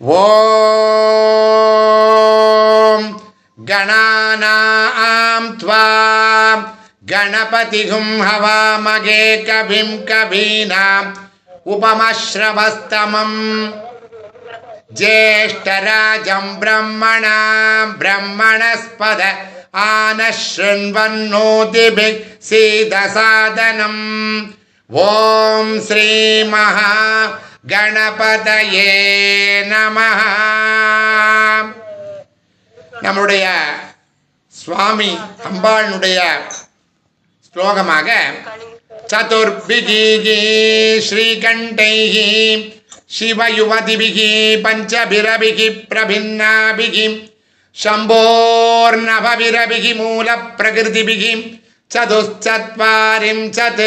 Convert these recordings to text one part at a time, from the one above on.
ॐ गणानां त्वा गणपतिगुं हवामगे कविं कवीनाम् उपमश्रवस्तमम् ज्येष्ठराजं ब्रह्मणां ब्रह्मणस्पद आनः शृण्वन्नोतिभिः सीदसादनम् ॐ श्रीमहा கணபதயே நம நம்முடைய சுவாமி அம்பாளுடைய ஸ்லோகமாக சதுர்பிகி ஸ்ரீகண்டைகி சிவயுவதிபிகி பஞ்சபிரபிகி பிரபின்னாபிகி शम्भोर्नभविरभिः मूलप्रकृतिभिः चतुश्चत्वारिंशत्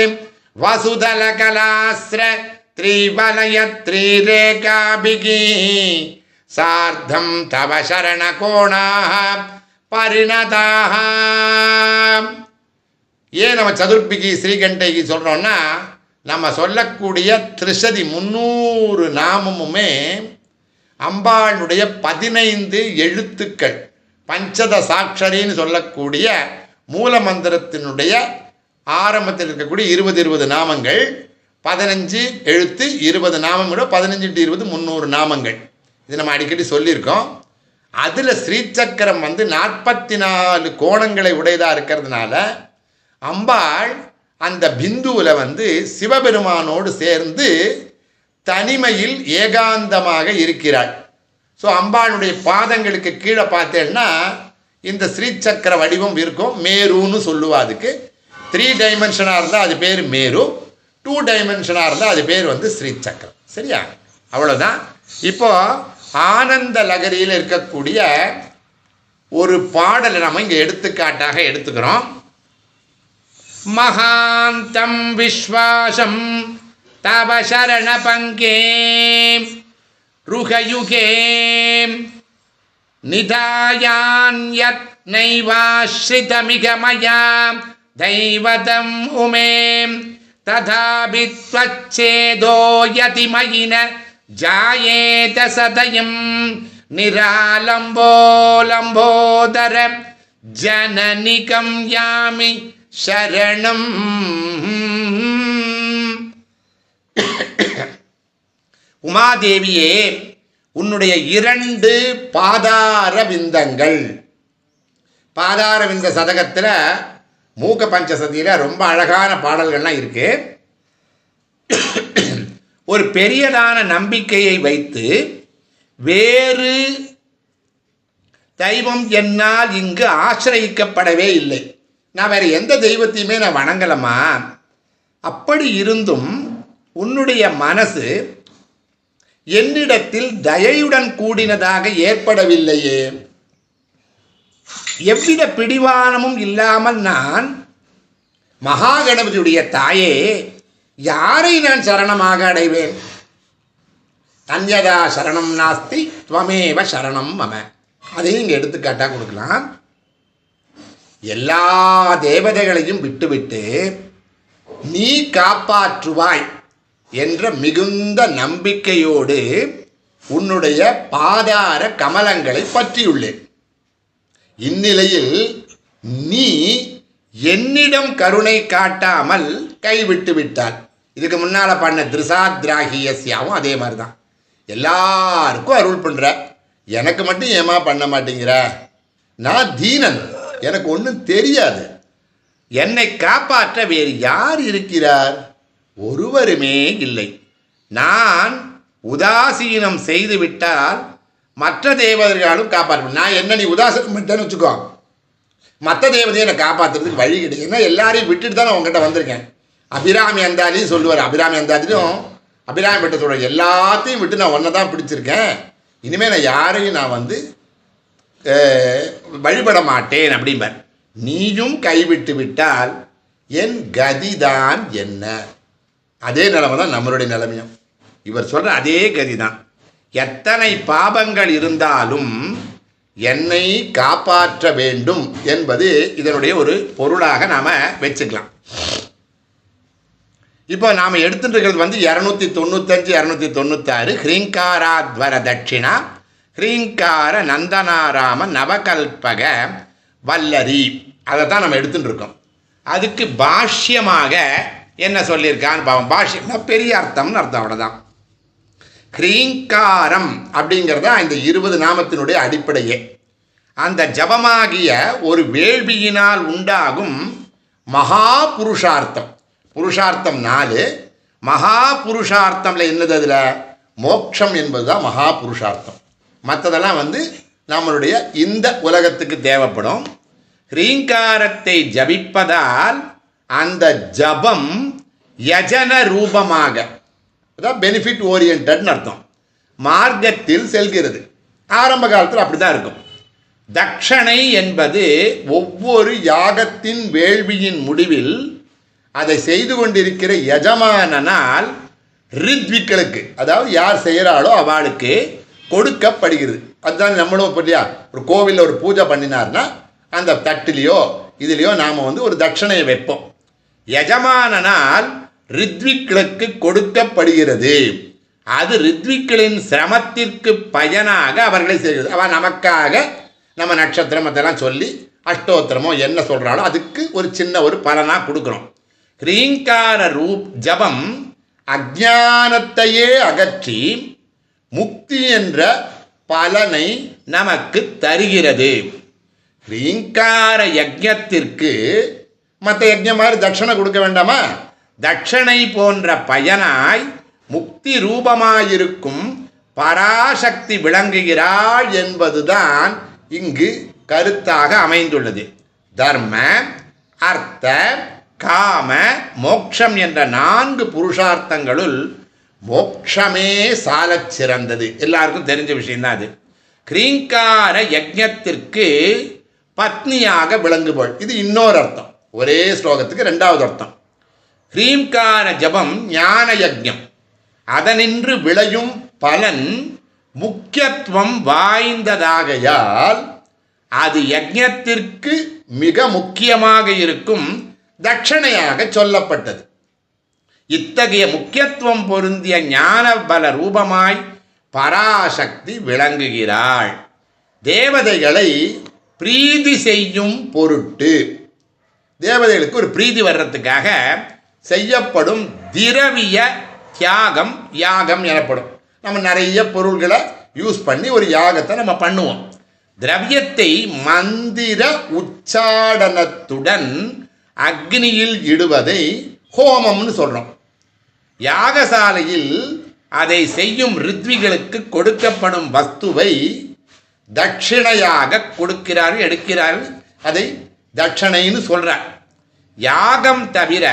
वसुदलकलास्र त्रिवलयत्रिरेखाभिः सार्धं तव शरणकोणाः परिणताः ஏன் நம்ம சதுர்பிகி ஸ்ரீகண்டைக்கு சொல்கிறோன்னா நம்ம சொல்லக்கூடிய திரிசதி முந்நூறு நாமமுமே அம்பாளுடைய பதினைந்து எழுத்துக்கள் பஞ்சத சாட்சரின்னு சொல்லக்கூடிய மூல மந்திரத்தினுடைய ஆரம்பத்தில் இருக்கக்கூடிய இருபது இருபது நாமங்கள் பதினஞ்சு எழுத்து இருபது நாமங்களோட பதினஞ்சு டு இருபது முந்நூறு நாமங்கள். இது நம்ம அடிக்கடி சொல்லியிருக்கோம். அதில் ஸ்ரீசக்கரம் வந்து நாற்பத்தி நாலு கோணங்களை உடையதாக இருக்கிறதுனால அம்பாள் அந்த பிந்துவில் வந்து சிவபெருமானோடு சேர்ந்து தனிமையில் ஏகாந்தமாக இருக்கிறாள். ஸோ அம்பாளுடைய பாதங்களுக்கு கீழே பார்த்தேன்னா இந்த ஸ்ரீசக்கர வடிவம் இருக்கும். மேருன்னு சொல்லுவா அதுக்கு. த்ரீ டைமென்ஷனாக இருந்தால் அது பேர் மேரு. டூ டைமென்ஷனாக இருந்தால் அது பேர் வந்து ஸ்ரீ சக்கரம். சரியா? அவ்வளோதான் இப்போது ஆனந்த லகரியில் இருக்கக்கூடிய ஒரு பாடலை நம்ம இங்கே எடுத்துக்காட்டாக எடுத்துக்கிறோம். மகாந்தம் விஸ்வாசம் தப சரண பங்கே ருகயுகே நிதாயான்யத் நைவாஸ்ரிதமிகமயா தெய்வதம் உமேம் ததாபி த்வச்சேதோ ஜாயேத சதயம் நிராலம்போ ஜனநிகம் யாமி சரணம் உமாதேவியே உன்னுடைய இரண்டு பாதார விந்தங்கள் பாதார விந்த சதகத்தில் மூக்க பஞ்சசதியில் ரொம்ப அழகான பாடல்கள்லாம் இருக்கு. ஒரு பெரியதான நம்பிக்கையை வைத்து வேறு தெய்வம் என்னால் இங்கு ஆசிரயிக்கப்படவே இல்லை. நான் வேற எந்த தெய்வத்தையுமே நான் வணங்கலமா அப்படி இருந்தும் உன்னுடைய மனசு என்னிடத்தில் தயையுடன் கூடினதாக ஏற்படவில்லையே. எவ்வித பிடிவானமும் இல்லாமல் நான் மகாகணபதியுடைய தாயே யாரை நான் சரணமாக அடைவேன்? தஞ்சதா சரணம் நாஸ்தி துவமேவ சரணம் மம. அதையும் இங்கே எடுத்துக்காட்டாக கொடுக்கலாம். எல்லா தேவதைகளையும் விட்டுவிட்டு நீ காப்பாற்றுவாய் என்ற மிகுந்த நம்பிக்கையோடு உன்னுடைய பாதார கமலங்களை பற்றியுள்ளேன். இந்நிலையில் நீ என்னிடம் கருணை காட்டாமல் கைவிட்டு விட்டாள் இதுக்கு முன்னால் பண்ண திருசாத்ராகியஸ்யாவும் அதே மாதிரி தான் எல்லாருக்கும் அருள் பண்ணுற எனக்கு மட்டும் ஏமா பண்ண மாட்டேங்கிற? நான் தீனன். எனக்கு ஒன்றும் தெரியாது. என்னை காப்பாற்ற வேறு யார் இருக்கிறார்? ஒருவருமே இல்லை. நான் உதாசீனம் செய்து விட்டால் மற்ற தேவதைகளும் காப்பாற்ற நான் என்ன நீ உதாசனம் பண்ணிட்டேன்னு வச்சுக்கோ. மற்ற தேவதையை என்னை காப்பாற்றுறதுக்கு வழி கிடையாது. ஏன்னா எல்லாரையும் விட்டுட்டு தான் நான் உங்ககிட்ட வந்திருக்கேன். அபிராமி அந்தாதியும் சொல்லுவார். அபிராமி அந்தாதியும் அபிராமி பெட்ட எல்லாத்தையும் விட்டு நான் ஒன்றை தான் பிடிச்சிருக்கேன். இனிமேல் நான் யாரையும் நான் வந்து வழிபட மாட்டேன் அப்படிம்பார். நீயும் கைவிட்டு விட்டால் என் கதிதான் என்ன? அதே நிலைமை தான் நம்மளுடைய நிலைமையும். இவர் சொல்கிற அதே கதி தான் எத்தனை பாபங்கள் இருந்தாலும் என்னை காப்பாற்ற வேண்டும் என்பது இதனுடைய ஒரு பொருளாக நாம் வச்சுக்கலாம். இப்போ நாம் எடுத்துட்டுருக்கிறது வந்து இரநூத்தி தொண்ணூத்தஞ்சு இரநூத்தி தொண்ணூத்தாறு ஹ்ரீங்காராத்வர தட்சிணா ஹ்ரீங்கார நந்தனாராம நவகல்பக வல்லரி. அதை தான் நம்ம எடுத்துட்டு இருக்கோம் அதுக்கு பாஷ்யமாக என்ன சொல்லியிருக்கான்னு பாவம். பாஷ்யம்னா பெரிய அர்த்தம்னு அர்த்தம் அவ்வளோதான் ஹ்ரீங்காரம் அப்படிங்கிறது தான் இந்த இருபது நாமத்தினுடைய அடிப்படையே. அந்த ஜபமாகிய ஒரு வேள்வியினால் உண்டாகும் மகா புருஷார்த்தம் புருஷார்த்தம் நாலு மகா புருஷார்த்தமில் என்னது அதில்? மோட்சம் என்பது தான் மகா புருஷார்த்தம் மற்றதெல்லாம் வந்து நம்மளுடைய இந்த உலகத்துக்கு தேவைப்படும். ஹ்ரீங்காரத்தை ஜபிப்பதால் அந்த ஜபம் யஜன ரூபமாக அதான் பெனிஃபிட் ஓரியன்ட்னு அர்த்தம். மார்க்கத்தில் செல்கிறது. ஆரம்ப காலத்தில் அப்படி தான் இருக்கும். தட்சணை என்பது ஒவ்வொரு யாகத்தின் வேள்வியின் முடிவில் அதை செய்து கொண்டிருக்கிற எஜமானனால் ரித்விக்களுக்கு அதாவது யார் செய்கிறாளோ அவளுக்கு கொடுக்கப்படுகிறது. அதுதான் நம்மளும் இப்போ இல்லையா? ஒரு கோவிலில் ஒரு பூஜை பண்ணினார்னா அந்த தட்டிலையோ இதுலேயோ நாம் வந்து ஒரு தட்சணையை வைப்போம். எஜமானனால் ரித்விக்களுக்கு கொடுக்கப்படுகிறது. அது ரித்விக்களின் சிரமத்திற்கு பயனாக அவர்களை செய்கிறது. அவன் நமக்காக நம்ம நட்சத்திரம் அதெல்லாம் சொல்லி அஷ்டோத்திரமோ என்ன சொல்கிறாலோ அதுக்கு ஒரு சின்ன ஒரு பலனாக கொடுக்குறோம் கிரீங்கார ரூப் ஜபம் அஜானத்தையே அகற்றி முக்தி என்ற பலனை நமக்கு தருகிறது. கிரீங்கார யஜ்ஞத்திற்கு மற்ற யஜ்ஞம் மாதிரி தட்சணை கொடுக்க வேண்டாமா? தட்சணை போன்ற பயனாய் முக்தி ரூபமாயிருக்கும் பராசக்தி விளங்குகிறாள் என்பதுதான் இங்கு கருத்தாக அமைந்துள்ளது. தர்ம அர்த்த காம மோக்ஷம் என்ற நான்கு புருஷார்த்தங்களுள் மோக்ஷமே சாலச் சிறந்தது. எல்லாருக்கும் தெரிஞ்ச விஷயம்தான் அது. கிரீங்கார யஜ்ஞத்திற்கு பத்னியாக விளங்குபவள். இது இன்னொரு அர்த்தம். ஒரே ஸ்லோகத்துக்கு ரெண்டாவது அர்த்தம். ஹ்ரீம்கார ஜபம் ஞான யஜ்ஞம் அதனின்று விளையும் பலன் முக்கியத்துவம் வாய்ந்ததாகையால் அது யஜ்ஞத்திற்கு மிக முக்கியமாக இருக்கும் தட்சணையாக சொல்லப்பட்டது. இத்தகைய முக்கியத்துவம் பொருந்திய ஞான பல ரூபமாய் பராசக்தி விளங்குகிறாள். தேவதைகளை பிரீதி செய்யும் பொருட்டு. தேவதைகளுக்கு ஒரு பிரீதி வர்றதுக்காக செய்யப்படும் திரவிய தியாகம் யாகம் எனப்படும். நம்ம நிறைய பொருள்களை யூஸ் பண்ணி ஒரு யாகத்தை நம்ம பண்ணுவோம். திரவியத்தை மந்திர உச்சாடனத்துடன் அக்னியில் இடுவதை ஹோமம்னு சொல்கிறோம் யாகசாலையில் அதை செய்யும் ரித்விகளுக்கு கொடுக்கப்படும் வஸ்துவை தட்சிணையாக கொடுக்கிறார்கள் எடுக்கிறார்கள் அதை தட்சணைன்னு சொல்கிறார் யாகம் தவிர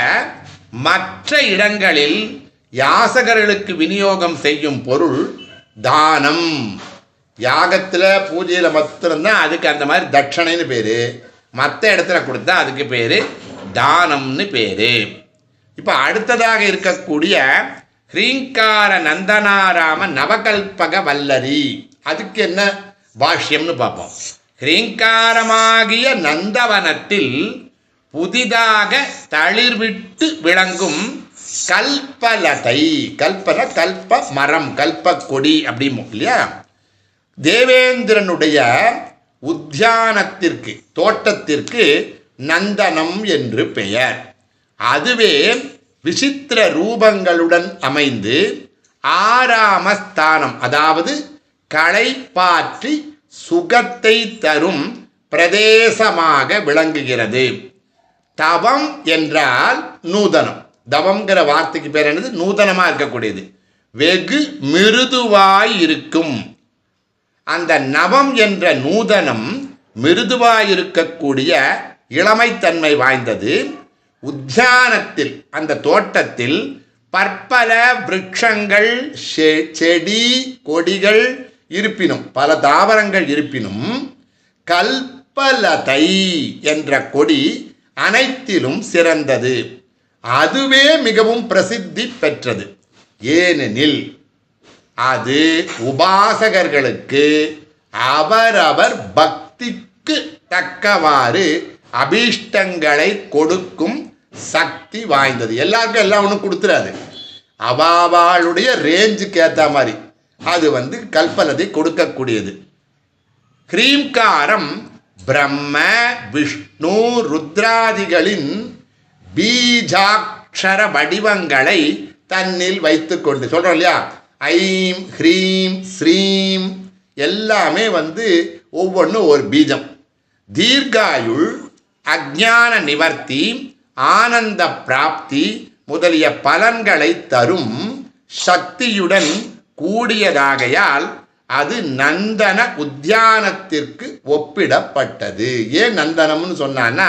மற்ற இடங்களில் யாசகர்களுக்கு விநியோகம் செய்யும் பொருள் தானம். யாகத்தில் பூஜையில் மாத்திரம்தான் அதுக்கு அந்த மாதிரி தட்சணைன்னு பேர். மற்ற இடத்துல கொடுத்தா அதுக்கு பேர் தானம்னு பேர். இப்போ அடுத்ததாக இருக்கக்கூடிய ஹ்ரீங்கார நந்தனாராம நவகல்பக வல்லரி. அதுக்கு என்ன பாஷ்யம்னு பார்ப்போம். ஹ்ரீங்காரமாகிய நந்தவனத்தில் புதிதாக தளிர்விட்டு விளங்கும் கல்பலதை. கல்பன கல்ப மரம் கல்ப கொடி அப்படிமோ இல்லையா? தேவேந்திரனுடைய உத்தியானத்திற்கு தோட்டத்திற்கு நந்தனம் என்று பெயர். அதுவே விசித்திர ரூபங்களுடன் அமைந்து ஆராமஸ்தானம் அதாவது களைப்பாற்றி சுகத்தை தரும் பிரதேசமாக விளங்குகிறது. தவம் என்றால் நூதனம். தவம்ங்கிற வார்த்தைக்கு பேர் என்னது? நூதனமாக இருக்கக்கூடியது. வெகு மிருதுவாய் இருக்கும் அந்த நவம் என்ற நூதனம் மிருதுவாய் இருக்கக்கூடிய இளமைத்தன்மை வாய்ந்தது. உத்தியானத்தில் அந்த தோட்டத்தில் பற்பல விருட்சங்கள் செ- செடி கொடிகள் இருப்பினும் பல தாவரங்கள் இருப்பினும் கல்பலதை என்ற கொடி அனைத்திலும் சிறந்தது. அதுவே மிகவும் பிரசித்தி பெற்றது. ஏனெனில் அது உபாசகர்களுக்கு அவரவர் பக்திக்கு தக்கவாறு அபீஷ்டங்களை கொடுக்கும் சக்தி வாய்ந்தது. எல்லாருக்கும் எல்லாம் ஒன்றும் கொடுத்துறாது. அவாவாளுடைய ரேஞ்சுக்கு ஏற்ற மாதிரி. அது வந்து கல்பலத்தை கொடுக்கக்கூடியது. கிரீம்காரம் பிரம்ம விஷ்ணு ருத்ராதிகளின் பீஜாட்சர வடிவங்களை தன்னில் வைத்துக்கொண்டு சொல்கிறோம் இல்லையா? ஐம் ஹ்ரீம் ஸ்ரீம் எல்லாமே வந்து ஒவ்வொன்றும் ஒரு பீஜம். தீர்காயுள் அஜான நிவர்த்தி ஆனந்த பிராப்தி முதலிய பலன்களை தரும் சக்தியுடன் கூடியதாகையால் அது நந்தன உத்தியானத்திற்கு ஒப்பிடப்பட்டது. ஏன் நந்தனம்னு சொன்னான்னா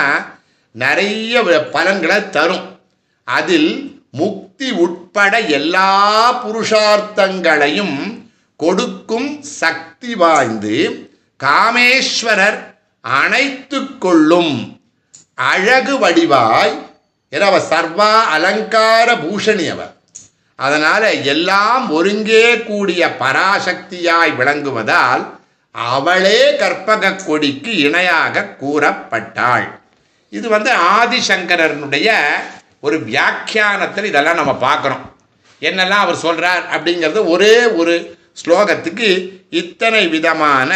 நிறைய பலன்களை தரும். அதில் முக்தி உட்பட எல்லா புருஷார்த்தங்களையும் கொடுக்கும் சக்தி வாய்ந்து காமேஸ்வரர் அணைத்து கொள்ளும் அழகு வடிவாய். ஏன்னா சர்வா அலங்கார பூஷணி அவர் அதனால் எல்லாம் ஒருங்கே கூடிய பராசக்தியாய் விளங்குவதால் அவளே கற்பக கொடிக்கு இணையாக கூறப்பட்டாள். இது வந்து ஆதிசங்கரனுடைய ஒரு வியாக்கியானத்தில் இதெல்லாம் நம்ம பார்க்குறோம் என்னெல்லாம் அவர் சொல்கிறார் அப்படிங்கிறது ஒரே ஒரு ஸ்லோகத்துக்கு இத்தனை விதமான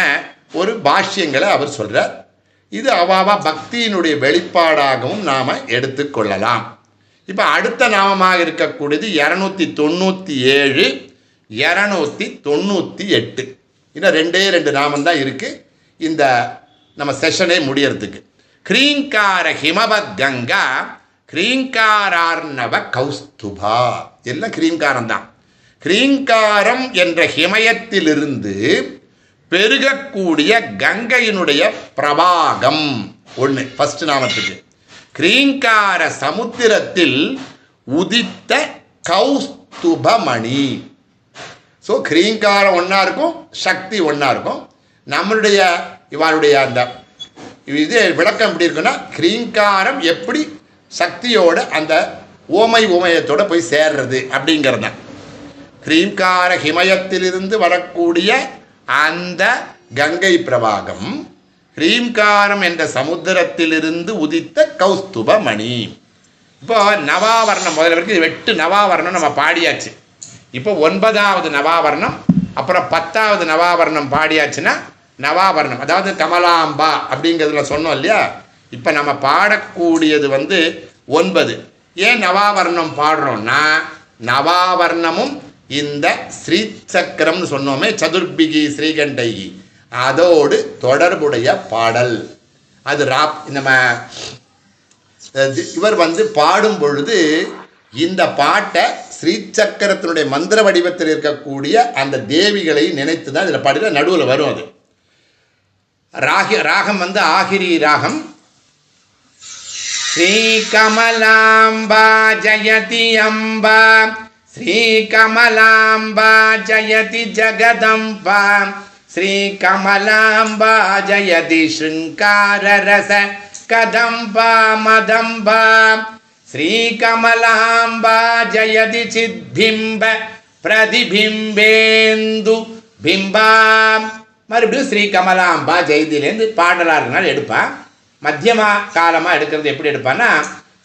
ஒரு பாஷ்யங்களை அவர் சொல்கிறார் இது அவாவா பக்தியினுடைய வெளிப்பாடாகவும் நாம் எடுத்துக்கொள்ளலாம் இப்போ அடுத்த நாமமாக இருக்கக்கூடியது இரநூத்தி தொண்ணூற்றி ஏழு இரநூத்தி தொண்ணூற்றி எட்டு இன்னும் ரெண்டே ரெண்டு நாமம் தான் இருக்குது இந்த நம்ம செஷனே முடியறதுக்கு. கிரீங்கார ஹிமவத் கங்கா கிரீங்காரார்ணவ கௌஸ்துபா. எல்லாம் கிரீங்காரம் தான். கிரீங்காரம் என்ற ஹிமயத்திலிருந்து பெருகக்கூடிய கங்கையினுடைய பிரபாகம் ஒன்று ஃபஸ்ட் நாமத்துக்கு. கிரீங்கார சமுத்திரத்தில் உதித்த கௌஸ்துபமணி. ஸோ கிரீங்காரம் ஒன்றா இருக்கும் சக்தி ஒன்றா இருக்கும். நம்மளுடைய இவருடைய அந்த இது விளக்கம் எப்படி இருக்குன்னா கிரீங்காரம் எப்படி சக்தியோட அந்த ஓமை ஓமயத்தோட போய் சேர்றது அப்படிங்கிறது. தான் கிரீம்கார ஹிமயத்திலிருந்து வரக்கூடிய அந்த கங்கை பிரவாகம் ஹ்ரீம்காரம் என்ற சமுத்திரத்திலிருந்து உதித்த கௌஸ்துப மணி இப்போ நவாவரணம் முதல்ல வரைக்கும் இது எட்டு நவாவரணம் நம்ம பாடியாச்சு. இப்போ ஒன்பதாவது நவாவரணம் அப்புறம் பத்தாவது நவாவரணம் பாடியாச்சுன்னா நவாவரணம். அதாவது கமலாம்பா அப்படிங்கிறதுல சொன்னோம் இல்லையா? இப்போ நம்ம பாடக்கூடியது வந்து ஒன்பது. ஏன் நவாவரணம் பாடுறோம்னா நவாவரணமும் இந்த ஸ்ரீ சக்கரம்னு சொன்னோமே சதுர்பிகி ஸ்ரீகண்டைகி. அதோடு தொடர்புடைய பாடல். அது ராப் நம்ம இவர் வந்து பாடும் பொழுது இந்த பாட்டை ஸ்ரீசக்கரத்தினுடைய மந்திர வடிவத்தில் இருக்கக்கூடிய அந்த தேவிகளை நினைத்து தான் இதில் பாடுகிற நடுவில் வரும் அது. ராகி ராகம் வந்து ஆகிரி ராகம். ஸ்ரீகமலாம்பா ஜயதி அம்பா. ஸ்ரீகமலாம்பா ஜயதி ஜெகதம்பா. श्रीकमलाम्बा जयति शृङ्गाररस कदम्बा मदम्बा श्रीकमलाम्बा जयति चिद्बिम्ब பிரதிபிம்பேந்து பிம்பா மறுபடியும் ஸ்ரீ கமலாம்பா ஜெயதிலேருந்து பாடலாறுனால் எடுப்பான் மத்தியமா காலமாக எடுக்கிறது எப்படி எடுப்பான்னா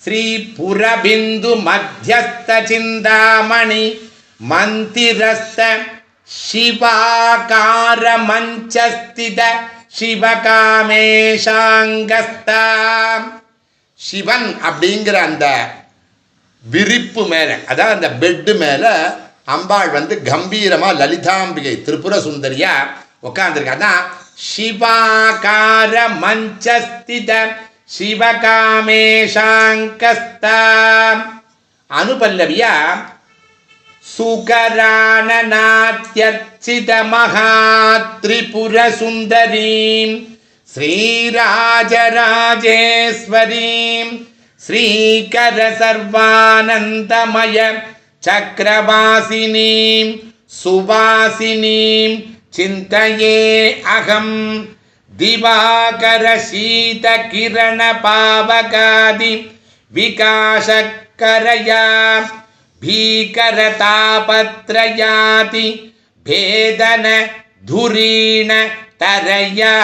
ஸ்ரீ புரபிந்து மத்தியஸ்த சிந்தாமணி மந்திரஸ்த சிவாகார மஞ்சஸ்தித சிவகாமேஷாங்கஸ்தா. சிவன் அப்படிங்கிற அந்த விரிப்பு மேலே அதாவது அந்த பெட்டு மேலே அம்பாள் வந்து கம்பீரமாக லலிதாம்பிகை திரிபுர சுந்தரியா உட்காந்துருக்கு அதான் சிவாகார மஞ்சஸ்தித சிவகாமேஷாங்கஸ்தா. அனுபல்லவியா सुकराननात्यर्चितमहात्रिपुरसुन्दरीं श्रीराजराजेश्वरीं श्रीकरसर्वानन्दमय चक्रवासिनीं सुवासिनीं चिन्तये अहं दिवाकरशीतकिरणपावकादि विकाशकरया भीकरतापत्रयाति भेदन धुरीण तरया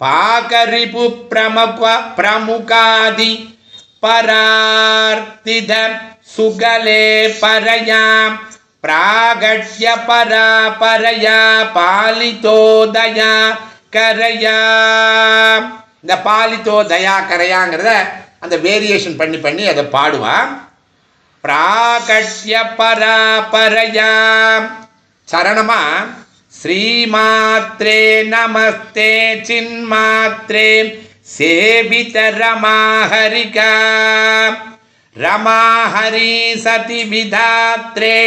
पाकरिपुप्रमुख प्रमुखादि परार्तिद सुगले परयां प्रागट्य परा परया पालितोदया करया இந்த பாலித்தோ தயா கரையாங்கிறத அந்த வேரியேஷன் பண்ணி பண்ணி அதை பாடுவான் प्राकट्य परा परया चरणमा श्रीमात्रे नमस्ते, चिन्मात्रे सेवित रमा हरिका रमा हरि सति विधात्रे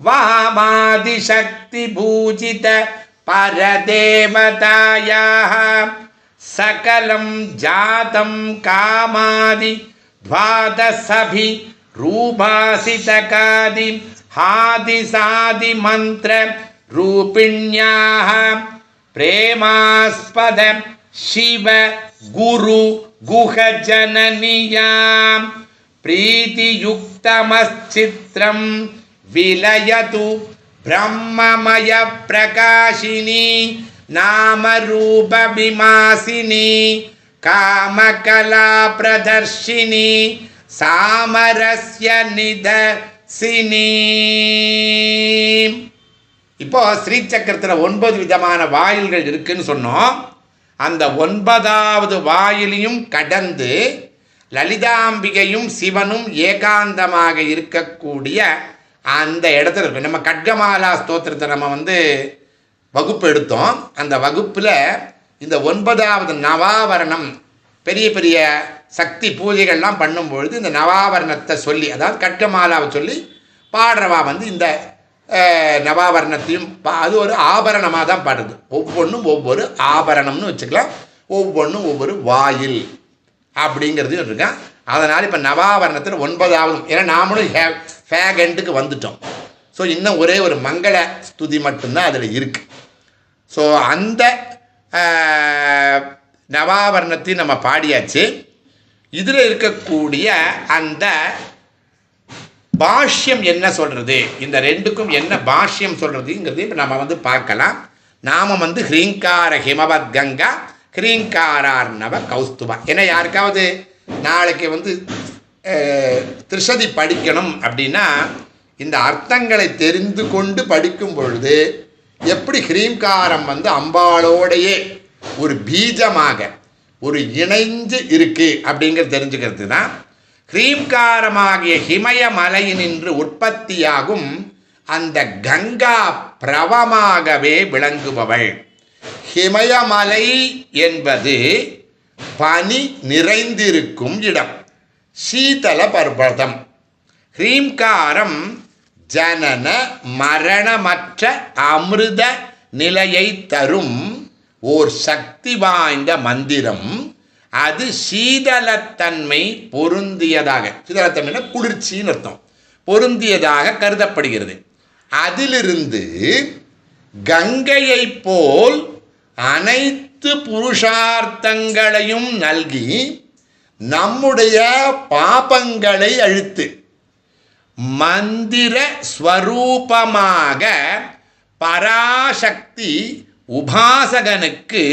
वामादिशक्ति पूजित परदेवतायाः। सकलं जातं कामादि द्वादशभिः रूपासितकादि हादिसादिमन्त्र रूपिण्याः प्रेमास्पद शिव गुरु गुहजननियां प्रीतियुक्तमश्चित्रं विलयतु ब्रह्ममयप्रकाशिनी नामरूपविमासिनी कामकलाप्रदर्शिनी சாமரஸ்ய நித சினி இப்போ ஸ்ரீசக்கரத்தில் ஒன்பது விதமான வாயில்கள் இருக்குன்னு சொன்னோம். அந்த ஒன்பதாவது வாயிலையும் கடந்து லலிதாம்பிகையும் சிவனும் ஏகாந்தமாக இருக்கக்கூடிய அந்த இடத்துல இருக்கும் நம்ம கட்கமாலா ஸ்தோத்திரத்தை நம்ம வந்து வகுப்பு எடுத்தோம். அந்த வகுப்பில் இந்த ஒன்பதாவது நவாவரணம் பெரிய பெரிய சக்தி பூஜைகள்லாம் பண்ணும்பொழுது இந்த நவாவரணத்தை சொல்லி அதாவது கட்கமாலாவை சொல்லி பாடுறவா வந்து இந்த நவாவரணத்தையும் பா- அது ஒரு ஆபரணமாக தான் பாடுது ஒவ்வொன்றும் ஒவ்வொரு ஆபரணம்னு வச்சுக்கலாம். ஒவ்வொன்றும் ஒவ்வொரு வாயில் அப்படிங்கிறது இருக்கான் அதனால் இப்போ நவாவரணத்தில் ஒன்பதாவது ஏன்னா நாமளும் ஹே ஃபேகண்ட்டுக்கு வந்துட்டோம். ஸோ இன்னும் ஒரே ஒரு மங்கள ஸ்துதி மட்டும்தான் அதில் இருக்குது ஸோ அந்த நவாவரணத்தையும் நம்ம பாடியாச்சு. இதில் இருக்கக்கூடிய அந்த பாஷ்யம் என்ன சொல்கிறது இந்த ரெண்டுக்கும் என்ன பாஷ்யம் சொல்கிறதுங்கிறது இப்போ நம்ம வந்து பார்க்கலாம். நாம வந்து ஹ்ரீங்கார ஹிமவத் கங்கா ஹ்ரீங்காரார்ணவ கௌஸ்துபா. ஏன்னா யாருக்காவது நாளைக்கு வந்து திருஷதி படிக்கணும் அப்படின்னா இந்த அர்த்தங்களை தெரிந்து கொண்டு படிக்கும் பொழுது எப்படி ஹ்ரீங்காரம் வந்து அம்பாளோடையே ஒரு பீஜமாக ஒரு இணைஞ்சு இருக்கு அப்படிங்கிறது தெரிஞ்சுக்கிறது தான் ஹ்ரீம்காரமாகிய ஹிமய மலையினின்று உற்பத்தியாகும் அந்த கங்கா பிரவமாகவே விளங்குபவள். ஹிமயமலை என்பது பனி நிறைந்திருக்கும் இடம் சீதல பர்வதம். ஹ்ரீம்காரம் ஜனன மரணமற்ற அமிர்த நிலையை தரும் ஓர் சக்தி வாய்ந்த மந்திரம். அது சீதளத்தன்மை பொருந்தியதாக. சீதளத்தன்மைனா குளிர்ச்சின்னு அர்த்தம். பொருந்தியதாக கருதப்படுகிறது. அதிலிருந்து கங்கையைப் போல் அனைத்து புருஷார்த்தங்களையும் நல்கி நம்முடைய பாபங்களை அழித்து மந்திர ஸ்வரூபமாக பராசக்தி உபாசகனுக்கு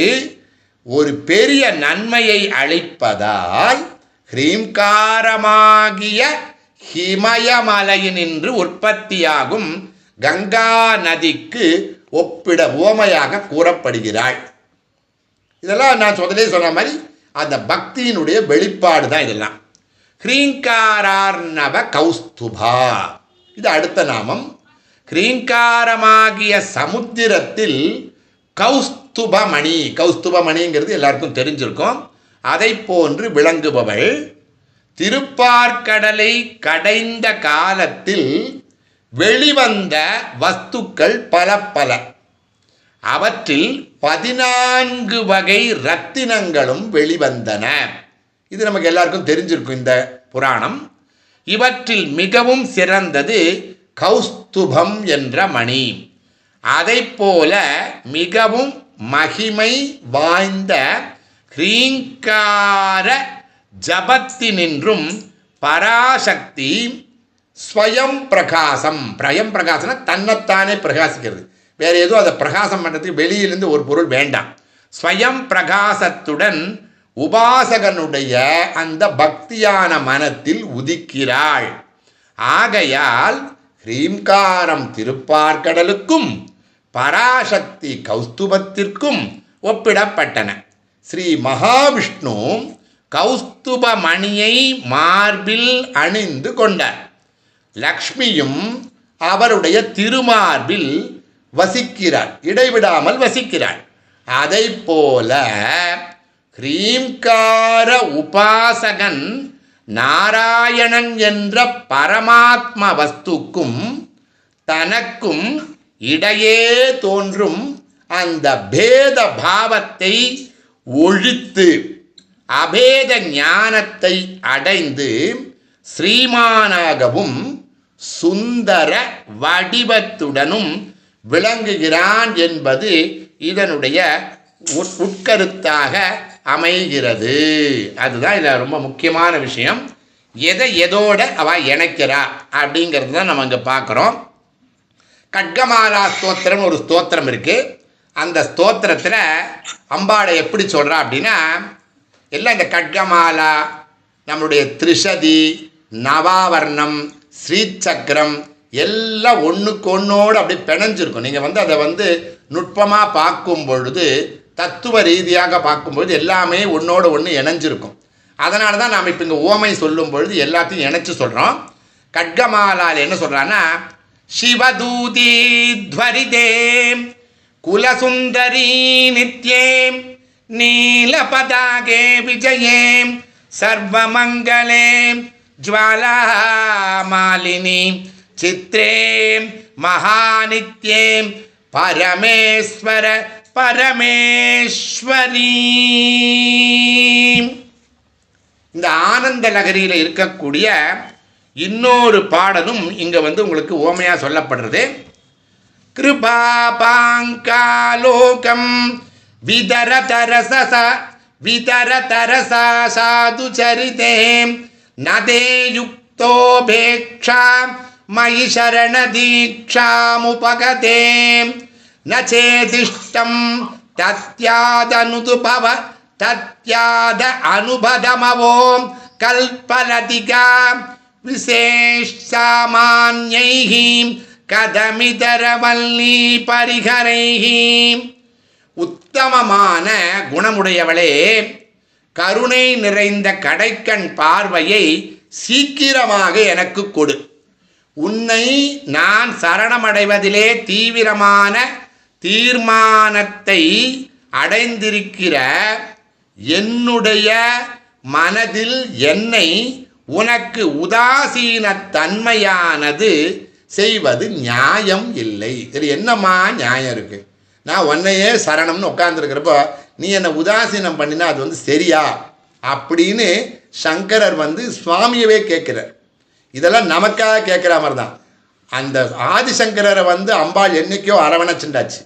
ஒரு பெரிய நன்மையை அளிப்பதால் ஹ்ரீம்காரமாகிய ஹிமயமலையினின்று உற்பத்தியாகும் கங்கா நதிக்கு ஒப்பிட உவமையாக கூறப்படுகிறாள். இதெல்லாம் நான் முதலே சொன்ன மாதிரி அந்த பக்தியினுடைய வெளிப்பாடு தான் இதெல்லாம். ஹ்ரீங்காரார்ணவ கௌஸ்துபா. இது அடுத்த நாமம். ஹ்ரீங்காரமாகிய சமுத்திரத்தில் கௌஸ்துபமணி. கௌஸ்துபமணிங்கிறது எல்லாருக்கும் தெரிஞ்சிருக்கும். அதை போன்று விளங்குபவள். திருப்பார்கடலை கடைந்த காலத்தில் வெளிவந்த வஸ்துக்கள் பல பல. அவற்றில் பதினான்கு வகை ரத்தினங்களும் வெளிவந்தன. இது நமக்கு எல்லாருக்கும் தெரிஞ்சிருக்கும் இந்த புராணம். இவற்றில் மிகவும் சிறந்தது கௌஸ்துபம் என்ற மணி. அதைப் போல மிகவும் மகிமை வாய்ந்த ஹ்ரீங்கார ஜபத்தினின்றும் பராசக்தி ஸ்வயம் பிரகாசம். பிரயம் பிரகாசம்னா தன்னைத்தானே பிரகாசிக்கிறது. வேற எதுவும் அதை பிரகாசம் பண்ணுறதுக்கு வெளியிலிருந்து ஒரு பொருள் வேண்டாம். ஸ்வயம் பிரகாசத்துடன் உபாசகனுடைய அந்த பக்தியான மனத்தில் உதிக்கிறாள். ஆகையால் ஹ்ரீம்காரம் திருப்பார்கடலுக்கும் பராசக்தி கௌஸ்துபத்திற்கும் ஒப்பிடப்பட்டன. ஸ்ரீ மகாவிஷ்ணு கௌஸ்துப மணியை மார்பில் அணிந்து கொண்டார். லக்ஷ்மியும் அவருடைய திருமார்பில் வசிக்கிறாள் இடைவிடாமல் வசிக்கிறாள் அதை போல ஹ்ரீம்கார உபாசகன் நாராயணன் என்ற பரமாத்ம வஸ்துக்கும் தனக்கும் இடையே தோன்றும் அந்த பேத பாவத்தை ஒழித்து அபேத ஞானத்தை அடைந்து ஸ்ரீமானாகவும் சுந்தர வடிவத்துடனும் விளங்குகிறான் என்பது இதனுடைய உட்கருத்தாக அமைகிறது. அதுதான் இதில் ரொம்ப முக்கியமான விஷயம். எதை எதோட அவ இணைக்கிறா அப்படிங்கிறது தான் நம்ம இங்கே பார்க்குறோம். கட்கமாலா ஸ்தோத்திரம்னு ஒரு ஸ்தோத்திரம் இருக்குது அந்த ஸ்தோத்திரத்தில் அம்பாளை எப்படி சொல்கிறா அப்படின்னா எல்லாம் இந்த கட்கமாலா நம்மளுடைய திரிஷதி நவாவர்ணம் ஸ்ரீசக்கரம் எல்லாம் ஒன்றுக்கு ஒன்றோடு அப்படி பிணைஞ்சிருக்கும். நீங்கள் வந்து அதை வந்து நுட்பமாக பார்க்கும் பொழுது தத்துவ ரீதியாக பார்க்கும்பொழுது எல்லாமே ஒன்றோடு ஒன்று இணைஞ்சிருக்கும். அதனால தான் நாம் இப்போ இங்கே ஓமை சொல்லும் பொழுது எல்லாத்தையும் இணைச்சி சொல்கிறோம் கட்கமாலால் என்ன சொல்கிறான்னா சிவதூதி துவரிதே குலசுந்தரி நித்யே நீலபதாகே விஜயே சர்வமங்களே ஜுவாலாமாலினி சித்ரே மகாநித்யே பரமேஸ்வர பரமேஸ்வரி இந்த ஆனந்த நகரியில் இருக்கக்கூடிய இன்னொரு பாடலும் இங்கே வந்து உங்களுக்கு ஓமையாக சொல்லப்படுறது. கிருபா பாங்காலோகம் விதர தரச விதர தரசா சாது சரிதே. நதே யுக்தோபேக்ஷா மயி சரண தீட்சாமுபகதே நேதிஷ்டம் தத்யாதனுது பவ தத்யாத அனுபதமவோம். கல்பலதிகா विशेषसामान्यैः கதமிதரவல்லி பரிகரைஹி உத்தமமான குணமுடையவளே கருணை நிறைந்த கடைக்கண் பார்வையை சீக்கிரமாக எனக்கு கொடு உன்னை நான் சரணமடைவதிலே தீவிரமான தீர்மானத்தை அடைந்திருக்கிற என்னுடைய மனதில் என்னை உனக்கு உதாசீன தன்மையானது செய்வது நியாயம் இல்லை. இது என்னம்மா நியாயம் இருக்கு? நான் உன்னையே சரணம்னு உட்காந்துருக்கிறப்போ நீ என்னை உதாசீனம் பண்ணினா அது வந்து சரியா? அப்படின்னு சங்கரர் வந்து சுவாமியவே கேட்குறார். இதெல்லாம் நமக்காக கேட்குற மாதிரி தான். அந்த ஆதிசங்கரரை வந்து அம்பாள் என்னைக்கோ அரவணைச்சுண்டாச்சு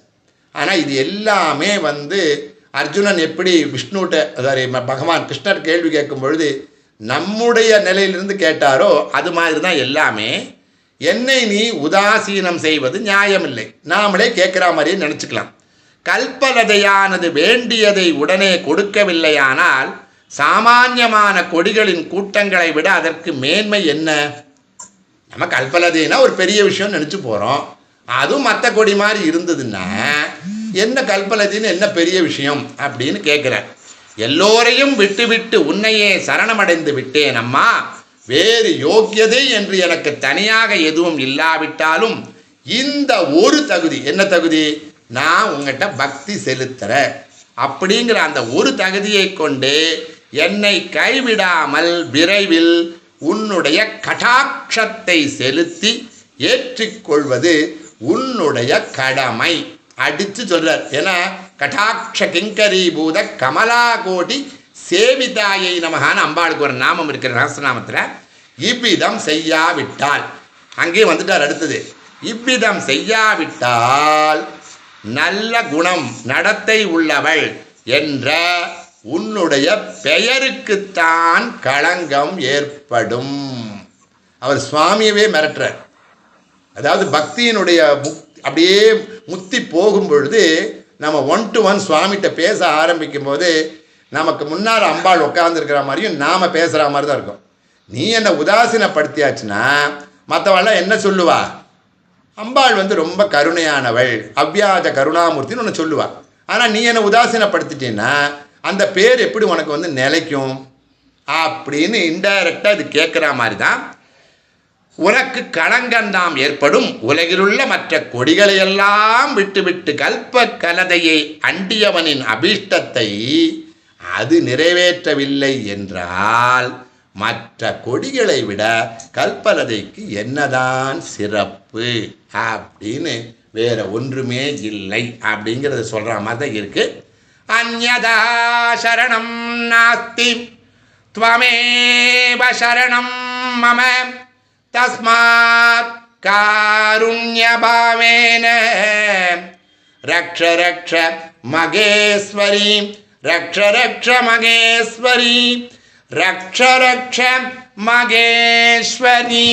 ஆனால் இது எல்லாமே வந்து அர்ஜுனன் எப்படி விஷ்ணுகிட்ட சாரி பகவான் கிருஷ்ணர் கேள்வி கேட்கும் பொழுது நம்முடைய நிலையிலிருந்து கேட்டாரோ அது மாதிரி தான் எல்லாமே என்னை நீ உதாசீனம் செய்வது நியாயமில்லை. நாமளே கேட்குற மாதிரியே நினச்சிக்கலாம். கல்பலதையானது வேண்டியதை உடனே கொடுக்கவில்லையானால் சாமானியமான கொடிகளின் கூட்டங்களை விட அதற்கு மேன்மை என்ன? நம்ம கல்பலதைனா ஒரு பெரிய விஷயம் நினச்சி போகிறோம் அதுவும் மற்ற கொடி மாதிரி இருந்ததுன்னா என்ன கல்பலதின்னு என்ன பெரிய விஷயம் அப்படின்னு கேட்குறார். எல்லோரையும் விட்டுவிட்டு உன்னையே சரணமடைந்து விட்டேன் அம்மா. வேறு யோக்கியதை என்று எனக்கு தனியாக எதுவும் இல்லாவிட்டாலும் இந்த ஒரு தகுதி என்ன தகுதி? நான் உங்ககிட்ட பக்தி செலுத்துகிறேன் அப்படிங்கிற அந்த ஒரு தகுதியை கொண்டு என்னை கைவிடாமல் விரைவில் உன்னுடைய கடாட்சத்தை செலுத்தி ஏற்றிக்கொள்வது உன்னுடைய கடமை. அடித்து சொல்றார். ஏன்னா கடாட்ச கிங்கரீபூத கமலா கோடி சேவிதாயை நமகான அம்பாளுக்கு ஒரு நாமம் இருக்கிற ரகசியநாமத்தில். இவ்விதம் செய்யாவிட்டால். அங்கேயும் வந்துட்டார் அடுத்தது. இவ்விதம் செய்யாவிட்டால் நல்ல குணம் நடத்தை உள்ளவள் என்ற உன்னுடைய பெயருக்குத்தான் களங்கம் ஏற்படும். அவர் சுவாமியவே மிரட்டுறார். அதாவது பக்தியினுடைய முக் அப்படியே முத்தி போகும் பொழுது நம்ம ஒன் டு ஒன் சுவாமிகிட்ட பேச ஆரம்பிக்கும் போது நமக்கு முன்னால் அம்பாள் உட்காந்துருக்கிற மாதிரியும் நாம் பேசுகிற மாதிரி தான் இருக்கும். நீ என்னை உதாசீனப்படுத்தியாச்சுன்னா மற்றவெல்லாம் என்ன சொல்லுவா? அம்பாள் வந்து ரொம்ப கருணையானவள் அவ்வியாஜ கருணாமூர்த்தின்னு ஒன்று சொல்லுவா. ஆனால் நீ என்னை உதாசீனப்படுத்திட்டீன்னா அந்த பேர் எப்படி உனக்கு வந்து நிலைக்கும்? அப்படின்னு இன்டைரக்டாக இது கேட்குற மாதிரி தான் உனக்கு களங்கந்தாம் ஏற்படும். உலகிலுள்ள மற்ற கொடிகளை எல்லாம் விட்டுவிட்டு கல்ப கலதையை அண்டியவனின் அபீஷ்டத்தை அது நிறைவேற்றவில்லை என்றால் மற்ற கொடிகளை விட கல்பலதைக்கு என்னதான் சிறப்பு? அப்படின்னு வேற ஒன்றுமே இல்லை அப்படிங்கிறத சொல்கிற மாதிரி தான் இருக்குது அந்நதா சரணம் நாஸ்தி. துவமேவ சரணம் மம. तस्मात् कारुण्यभावेन रक्ष रक्ष मगेश्वरी रक्ष रक्ष मगेश्वरी रक्ष रक्ष मगेश्वरी